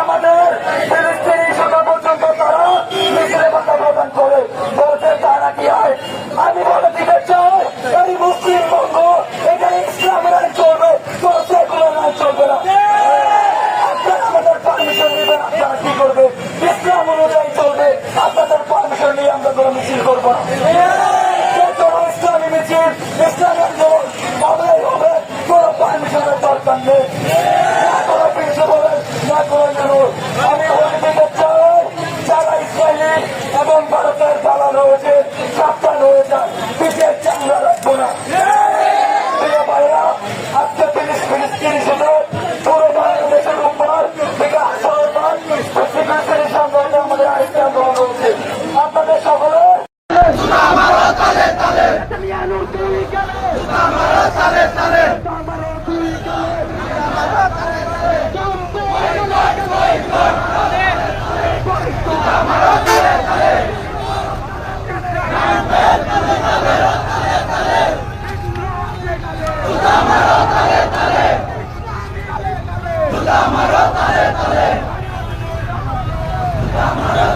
আমাদের ফিলিস্তিনি সভা পর্যন্ত তারা মিছিলে কথা প্রদান করে। বলছে, তারা কি হয়? আমি বলে দিতে চাই, এই মুসলিম বঙ্গ এখানে ইসলামের আইন চলবে কোন সেকুলার চলবে না। আপনারা আমাদের পারমিশন নেবেন, আপনারা কি করবে ইসলাম অনুযায়ী চলবে, আপনাদের পারমিশন নিয়ে আমরা কোনো মিছিল করব না। ইসলামী মিছিল ইসলামী আন্দোলন হবেই হবে, কোনো পারমিশনের দরকার নেই না কোনো পিছু বলেন না কোনো জানুন আমি বলে দিতে চাই যারা ইসরায়েলি এবং দালাল রয়েছে সাবধান হয়ে যান পিঠের চামড়া রাখব না। আজকে তিরিশ ফিলিস্তিনি শুধু পুরো বাংলাদেশের উপর থেকে সংগ্রামে আমাদের আরেকটি আন্দোলন রয়েছে আপনাদের সকলে তালে তালে। Amaral.